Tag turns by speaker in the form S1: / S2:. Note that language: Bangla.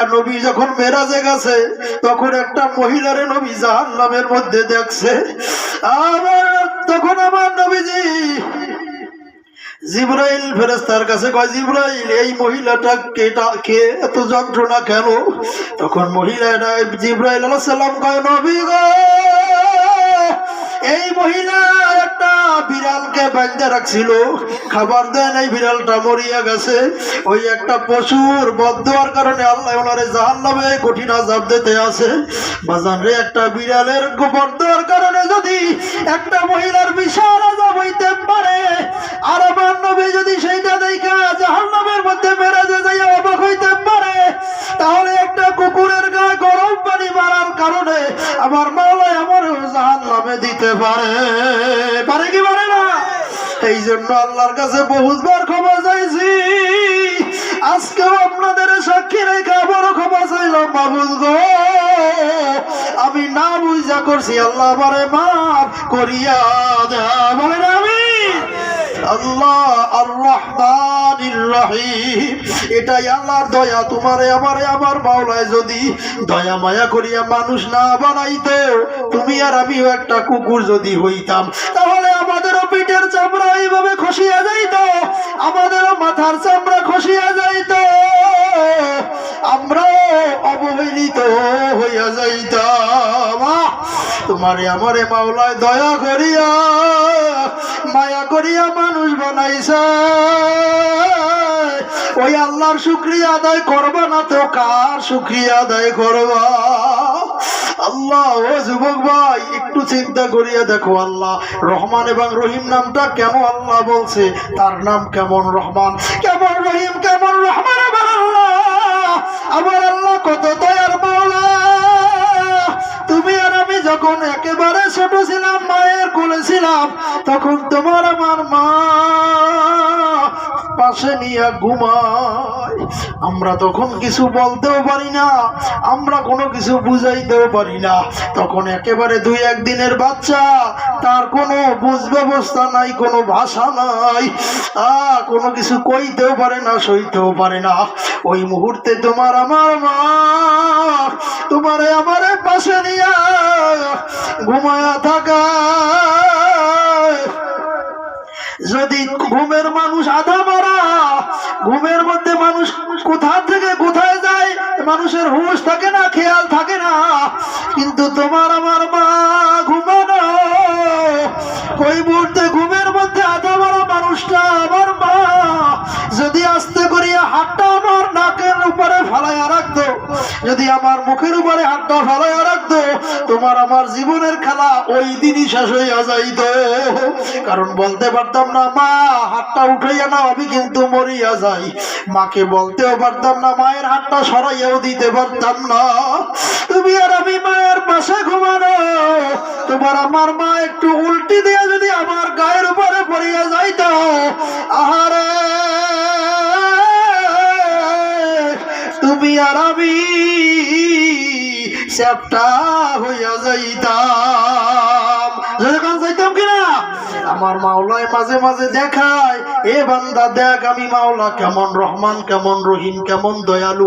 S1: নবী যখন মেরাজে গেছে, তখন একটা মহিলারে নবী জাহান নামের মধ্যে দেখছে। তখন আমার নবীজি, জিব্রাইল ফেরেস্তার কাছে কয়, জিব্রাইল, এই মহিলাটা কেটা, কে, এত যন্ত্রণা কেন? তখন মহিলা জিব্রাইল আলাইহিস সালাম কয়, নবী গো, এই মহিলা বিড়ালকে বাঁধতে রাখছিল। খাবার দেন এই বিড়ালটা মরিয়া গেছে। ওই একটা পশুর বদোয়ার কারণে আল্লাহ ওনারে জাহান নামে কঠিন আজাব দিতে আছে। বাজান রে, একটা বিড়ালের বদোয়ার কারণে যদি একটা মহিলার বিশাল আজাব হইতে পারে, আর আমার যদি সেইটা দেখা জাহান নামের মধ্যে মেরাজে যাইয়া অবাক হইতে পারে, তাহলে একটা কুকুরের গায়ে গরম পানি মারার কারণে আমার আমার জাহান নামে দিতে পারে। পারে কি পারে না? এই জন্য আল্লাহর কাছে ক্ষমা চাইছি। আজকেও আপনাদের সাক্ষী রেখে আবারও ক্ষমা চাইলাম বাবুল গো। আমি না বুঝা করছি, আল্লাহ বারে মাফ করিয়া দেয়া। বলেন আমি। এটাই দয়া, তোমারে, আমারে, আমার মাওলায় যদি দয়া মায়া করিয়া মানুষ না তুমি আর আমিও একটা কুকুর যদি হইতাম, তাহলে আমাদেরও পিঠের চামড়া এইভাবে খসিয়া যাইত, আমাদেরও মাথার চামড়া খসিয়া যাইত, আমরাও অবহেলিত হইয়া যাইতাম! তোমারে, আমারে মাওলায় দয়া করিয়া, মায়া করিয়া মানুষ বানাইছে। ওই আল্লাহর শুক্রিয়া আদায় করবা না তো কার শুক্রিয়া আদায় করবা? আল্লাহ, ও যুবক ভাই, একটু চিন্তা করিয়া দেখো আল্লাহ। রহমান এবং রহিম নামটা কেমন আল্লাহ বলছে? তার নাম কেমন রহমান? কেমন রহিম, কেমন রহমান আমার ছিলাম তখন তোমার আমার মা পাশে নিয়ে ঘুমায়। আমরা তখন কিছু বলতেও পারি না, আমরা কোনো কিছু বুঝাইতেও পারি না। তখন একেবারে দুই একদিনের বাচ্চা, তার কোনো বুঝ ব্যবস্থা নাই, কোনো ভাষা নাই আহ কোনো কিছু কইতেও পারে না, সইতেও পারে না। ওই মুহূর্তে তোমার আমার মা তোমারে আমারে পাশে নিয়ে ঘুমায়া থাকা ঘুমের মানুষ আধা মারা। ঘুমের মধ্যে মানুষ কোথা থেকে কোথায় যায়, মানুষের হুশ থাকে না, খেয়াল থাকে না। কিন্তু তোমার আমার মা ঘুমানো। কই মুহূর্তে ঘুমের যদি আমার মুখের উপরে হাতটা ফালাইয়া রাখতো, তোমার আমার জীবনের খেলা ওই দিনই শেষ হইয়া যাইত। কারণ বলতে পারতাম না, মা, হাতটা উঠাইয়া না আমি কিন্তু মরিয়া যাই। মাকে বলতেও পারতাম না, মায়ের হাতটা সরাইয়াও দিতে পারতাম না। তুমি আর আমি মায়ের পাশে ঘুমানো, তোমার আমার মা একটু উল্টি দিয়ে যদি আমার গায়ের উপরে পড়িয়া যাইত তুমি আর আমি হইয়া যাইতাম। যখন যাইতাম কিনা? আমার মাওলায় মাঝে মাঝে দেখায়, এ বান্দা দেখ আমি মাওলা কেমন রহমান, কেমন রহিম, কেমন দয়ালু।